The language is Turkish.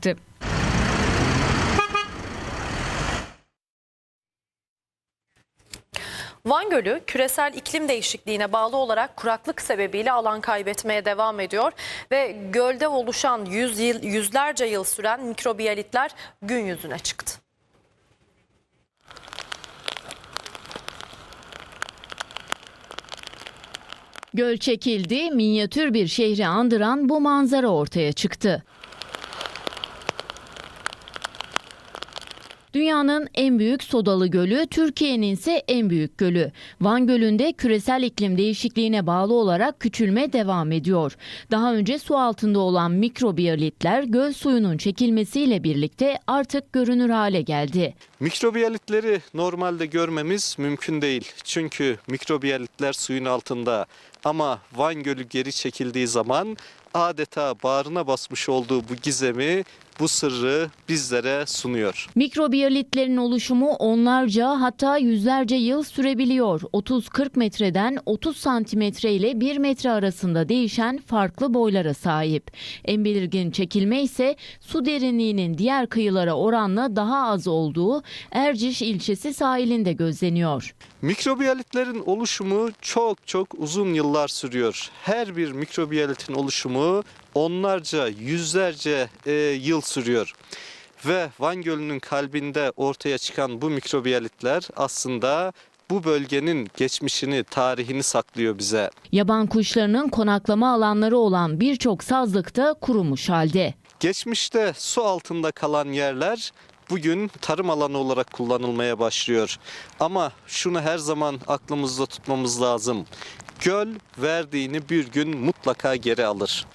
çekti. Van Gölü küresel iklim değişikliğine bağlı olarak kuraklık sebebiyle alan kaybetmeye devam ediyor ve gölde oluşan yüz yıl, yüzlerce yıl süren mikrobiyalitler gün yüzüne çıktı. Göl çekildi, minyatür bir şehri andıran bu manzara ortaya çıktı. Dünyanın en büyük sodalı gölü, Türkiye'nin ise en büyük gölü. Van Gölü'nde küresel iklim değişikliğine bağlı olarak küçülme devam ediyor. Daha önce su altında olan mikrobiyalitler göl suyunun çekilmesiyle birlikte artık görünür hale geldi. Mikrobiyalitleri normalde görmemiz mümkün değil. Çünkü mikrobiyalitler suyun altında. Ama Van Gölü geri çekildiği zaman adeta bağrına basmış olduğu bu gizemi, bu sırrı bizlere sunuyor. Mikrobiyalitlerin oluşumu onlarca hatta yüzlerce yıl sürebiliyor. 30-40 metreden 30 santimetre ile 1 metre arasında değişen farklı boylara sahip. En belirgin çekilme ise su derinliğinin diğer kıyılara oranla daha az olduğu Erciş ilçesi sahilinde gözleniyor. Mikrobiyalitlerin oluşumu çok çok uzun yıllar sürüyor. Her bir mikrobiyalitin oluşumu onlarca, yüzlerce e, yıl sürüyor. Ve Van Gölü'nün kalbinde ortaya çıkan bu mikrobiyalitler aslında bu bölgenin geçmişini, tarihini saklıyor bize. Yaban kuşlarının konaklama alanları olan birçok sazlık da kurumuş halde. Geçmişte su altında kalan yerler bugün tarım alanı olarak kullanılmaya başlıyor. Ama şunu her zaman aklımızda tutmamız lazım. Göl verdiğini bir gün mutlaka geri alır.